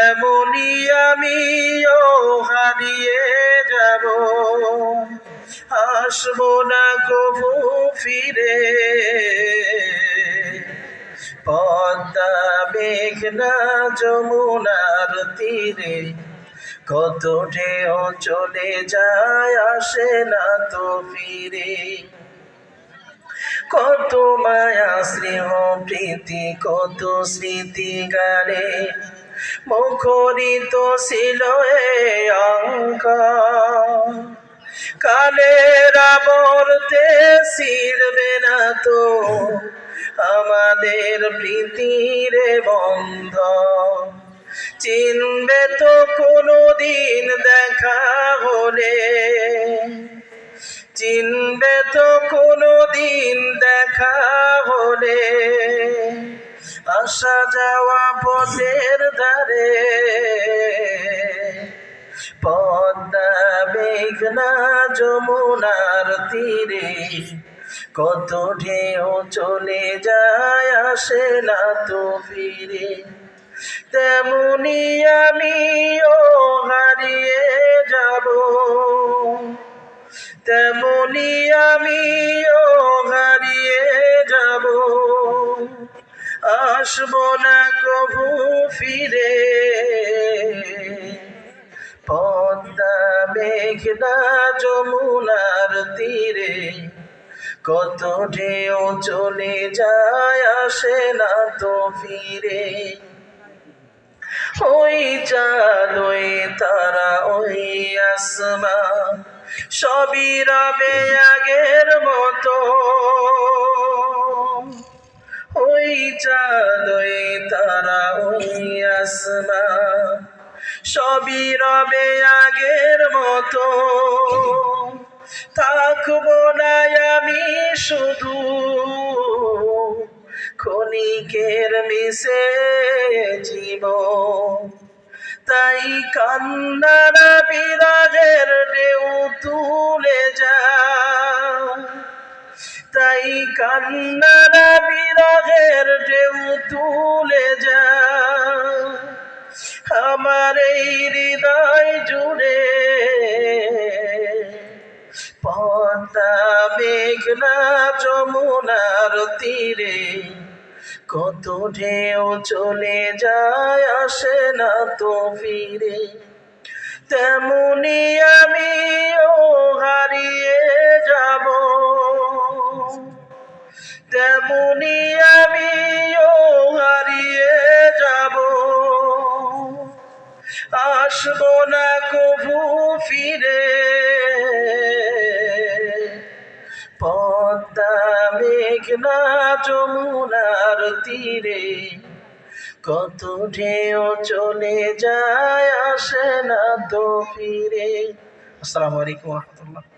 তেমনি আমিও হারিয়ে যাব। আসব না কবু ফিরে। পদ্মা, মেঘনা, যমুনার তীরে। কত ঢেউ চলে যায় আসে না তো ফিরে। কত মায়া, স্নেহ, প্রীতি, কত স্মৃতি গানে। মুখরিত ছিল কালের আবর্তে ছিড়বে না তো আমাদের প্রীতির বন্ধ চিনবে তো কোনোদিন দেখা হলে। চিনবে তো কোনোদিন দেখা হলে। আসা যাওয়া পথের ধারে। পদ্মা মেঘনা যমুনার তীরে কত ঢেউ চলে যায় আসে না তো ফিরে। তেমনি আমিও হারিয়ে যাব। তেমনি আমিও আসব না কবু ফিরে। পদ্মা মেঘনা যমুনার তীরে, কত ঢেউ চলে যায় আসে না তো ফিরে। ওই চাঁদ ওই তারা, ওই আসমা সবই রবে আগের মতো। আসমা সবই রবে আগের মতো। থাকব না আমি শুধু। ক্ষণিকের মিশে জীব। তাই কান্নার বিরাগের ঢেউ তুলে যা। তাই কান্নার বিরাগের মেঘনা যমুনার তীরে, কত ঢেউ চলে যায় আসে না তো ফিরে। তেমনি আমিও হারিয়ে যাব। তেমনি আমিও হারিয়ে যাব। আসব না কবু ফিরে পদ্মা মেঘনা যমুনার তীরে, কত ঢেউ চলে যায় আসে না তো ফিরে। আসসালামু আলাইকুম রহমতুল্লাহ।